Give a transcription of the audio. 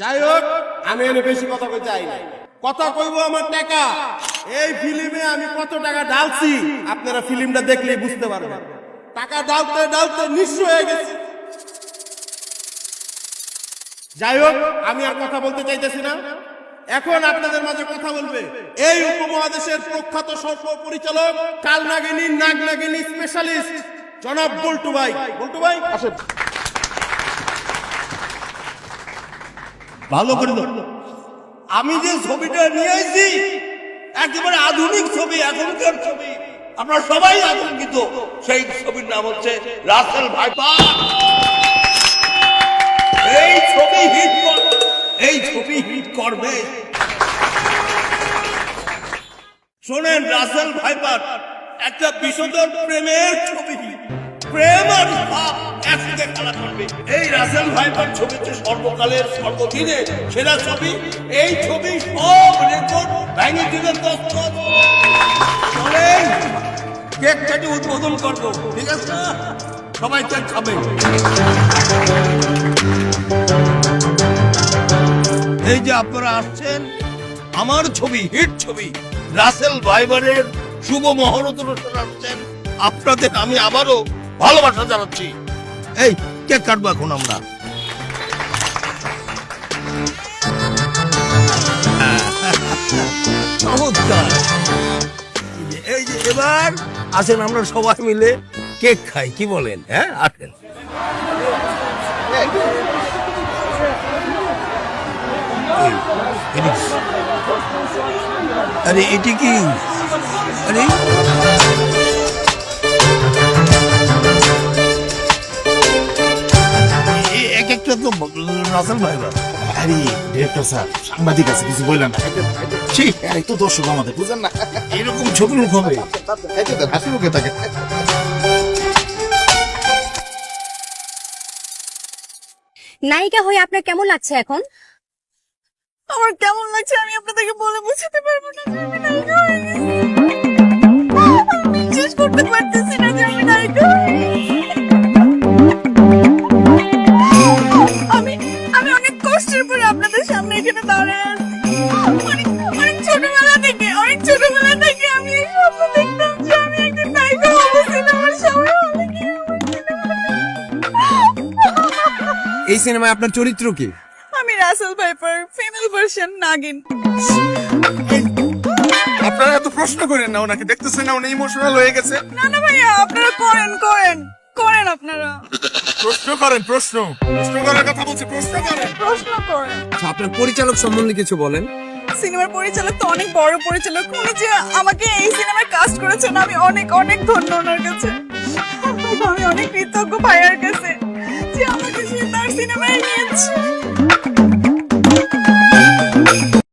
যাই হোক, আমি এনে বেশি কথা কই চাই কথা কইবো আমার টাকা। এই ফিল্মে আমি কত টাকা ডালছি আপনারা ফিল্মটা দেখলেই বুঝতে পারবেন। টাকা ডালতে ডালতে নিঃস্ব হয়ে গেছে। যাই হোক, আমি আর কথা বলতে চাইতেছি না। এখন আপনাদের মাঝে কথা বলবে। এই উপমহাদেশের প্রখ্যাত সর্ব পরিচালক কাল নাগিনী নাগ নাগিনী স্পেশালিস্ট জনাব বল্টু ভাই। বল্টু ভাই, আসেন। ভালো করে। আমি যে ছবিটা নিয়ে এসেছি, একেবারে আধুনিক ছবি, এখনকার ছবি। আপনারা সবাই আতঙ্কিত। সেই ছবির নাম হচ্ছে রাসেল ভাইপা। এই ছবি হিট করবে এই ছবি হিট করবে। শোনেন, রাসেল ভাইপার, একটা বিষধর প্রেমের ছবি। প্রেম আর একসাথে খেলা করবে। রাসেল ভাইপার ছবি হচ্ছে সর্বকালের সর্বদিনের সেরা ছবি। এই ছবি সব রেকর্ড ভেঙে দিলে দস্তখত কেক উদ্বোধন করব, ঠিক আছে? সবাই কেক খাবে। এই যে আপনারা আসছেন, আমার ছবি হিট ছবি রাসেল ভাইবারের শুভ মহরত অনুষ্ঠান আসছেন আপনাদের আমি আবারও ভালোবাসা জানাচ্ছি। এই কেক কাটবো এখন আমরা। এই যে এবার আসেন আমরা সবাই মিলে কেক খাই, কি বলেন হ্যাঁ? আসেন। আরে, এটি কি? আরে এ- এক একটা তো রাসেল ভাইবা আরে ডিরেক্টর স্যার সাংবাদিক আছে কিছু বললেন না। ঠিক এই তো দর্শক আমাদের বুঝেন না? এরকম ছবি লোক হবে। হাসি মুখে থাকে নায়িকা হয়ে আপনার কেমন লাগছে এখন? আমার কেমন লাগছে আমি আপনাদেরকে বলে বোঝাতে পারব না। এই সিনেমায় আপনার চরিত্র কি? আমি রাসেল ভাইপার ফিমেল ভার্সন নাগিন। আপনারা এত প্রশ্ন করেন না ওনাকে দেখতেছেন না উনি ইমোশনাল হয়ে গেছে। না না ভাইয়া আপনারা করেন করেন করেন আপনারা। প্রশ্ন করেন প্রশ্ন। প্রশ্ন করার কথা বলছি প্রশ্ন করেন। প্রশ্ন করেন। আচ্ছা, আপনার পরিচালক সম্বন্ধে কিছু বলেন। সিনেমার পরিচালক তো অনেক বড় পরিচালক উনি যে আমাকে এই সিনেমায় কাস্ট করেছেন আমি অনেক অনেক ধন্য ওনার কাছে। আমি অনেক কৃতজ্ঞ ভাইয়ার কাছে।